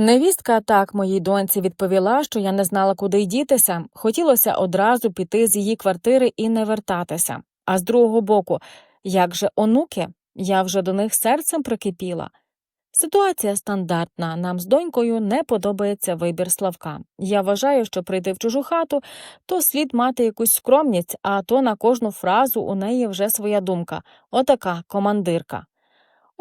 Невістка так моїй доньці відповіла, що я не знала, куди й дітися. Хотілося одразу піти з її квартири і не вертатися. А з другого боку, як же онуки? Я вже до них серцем прикипіла. Ситуація стандартна. Нам з донькою не подобається вибір Славка. Я вважаю, що прийти в чужу хату, то слід мати якусь скромність, а то на кожну фразу у неї вже своя думка. Отака командирка.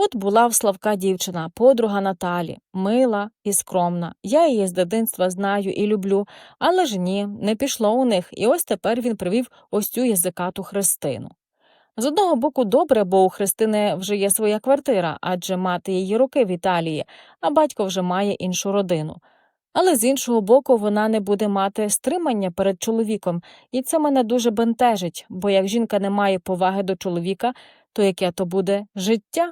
От була в Славка дівчина, подруга Наталі, мила і скромна. Я її з дитинства знаю і люблю, але ж ні, не пішло у них, і ось тепер він привів ось цю язикату Христину. З одного боку, добре, бо у Христини вже є своя квартира, адже мати її роки в Італії, а батько вже має іншу родину. Але з іншого боку, вона не буде мати стримання перед чоловіком, і це мене дуже бентежить, бо як жінка не має поваги до чоловіка, то яке то буде життя?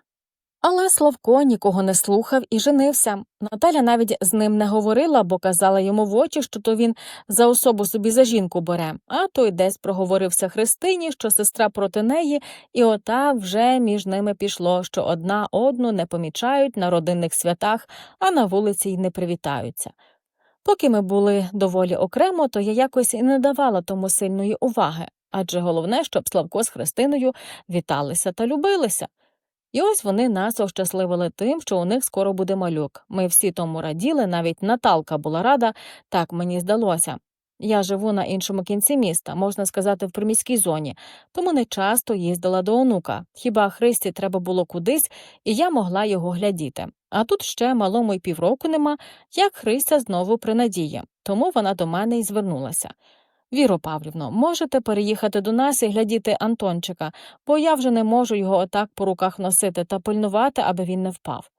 Але Славко нікого не слухав і женився. Наталя навіть з ним не говорила, бо казала йому в очі, що то він за особу собі за жінку бере, а той десь проговорився Христині, що сестра проти неї, і отак вже між ними пішло, що одна одну не помічають на родинних святах, а на вулиці й не привітаються. Поки ми були доволі окремо, то я якось і не давала тому сильної уваги, адже головне, щоб Славко з Христиною віталися та любилися. І ось вони нас ощасливили тим, що у них скоро буде малюк. Ми всі тому раділи, навіть Наталка була рада, так мені здалося. Я живу на іншому кінці міста, можна сказати, в приміській зоні, тому не часто їздила до онука. Хіба Христі треба було кудись, і я могла його глядіти. А тут ще малому й півроку нема, як Христя знову при надії, тому вона до мене й звернулася. Віро Павлівно, можете переїхати до нас і глядіти Антончика, бо я вже не можу його отак по руках носити та пильнувати, аби він не впав.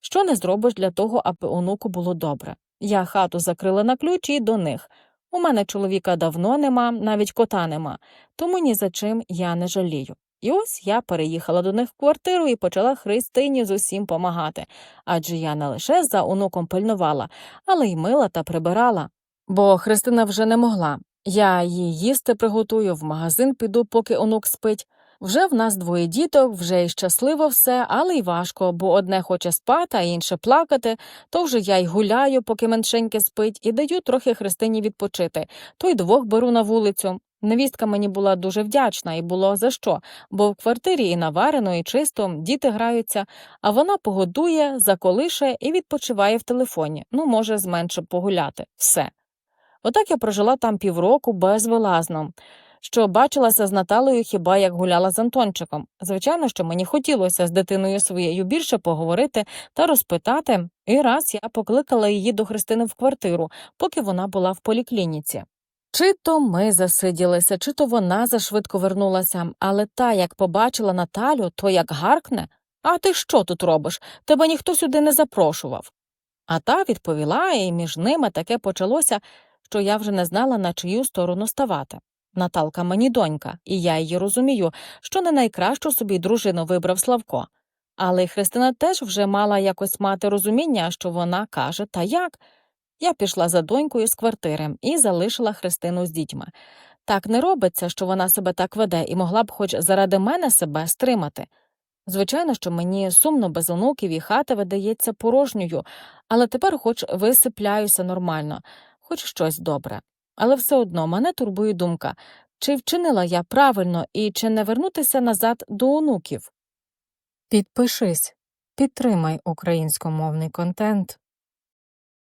Що не зробиш для того, аби онуку було добре? Я хату закрила на ключ і до них. У мене чоловіка давно нема, навіть кота нема, тому ні за чим я не жалію. І ось я переїхала до них в квартиру і почала Христині з усім помагати, адже я не лише за онуком пильнувала, але й мила та прибирала. Бо Христина вже не могла. Я їй їсти приготую, в магазин піду, поки онук спить. Вже в нас двоє діток, вже й щасливо все, але й важко, бо одне хоче спати, а інше плакати, то вже я й гуляю, поки меншеньке спить, і даю трохи Христині відпочити, то й двох беру на вулицю. Невістка мені була дуже вдячна і було за що, бо в квартирі і наварено, і чисто, діти граються, а вона погодує, заколише і відпочиває в телефоні. Ну, може, зменше погуляти. Все. Отак я прожила там півроку безвилазно, що бачилася з Наталею хіба як гуляла з Антончиком. Звичайно, що мені хотілося з дитиною своєю більше поговорити та розпитати, і раз я покликала її до Христини в квартиру, поки вона була в поліклініці. Чи то ми засиділися, чи то вона зашвидко вернулася, але та, як побачила Наталю, то як гаркне А ти що тут робиш? Тебе ніхто сюди не запрошував. А та відповіла, і між ними таке почалося що я вже не знала, на чию сторону ставати. Наталка мені донька, і я її розумію, що не найкращу собі дружину вибрав Славко. Але Христина теж вже мала якось мати розуміння, що вона каже та як. Я пішла за донькою з квартири і залишила Христину з дітьми. Так не робиться, що вона себе так веде і могла б хоч заради мене себе стримати. Звичайно, що мені сумно без онуків і хата видається порожньою, але тепер хоч висипляюся нормально хоч щось добре. Але все одно мене турбує думка, чи вчинила я правильно і чи не вернутися назад до онуків. Підпишись, підтримай українськомовний контент.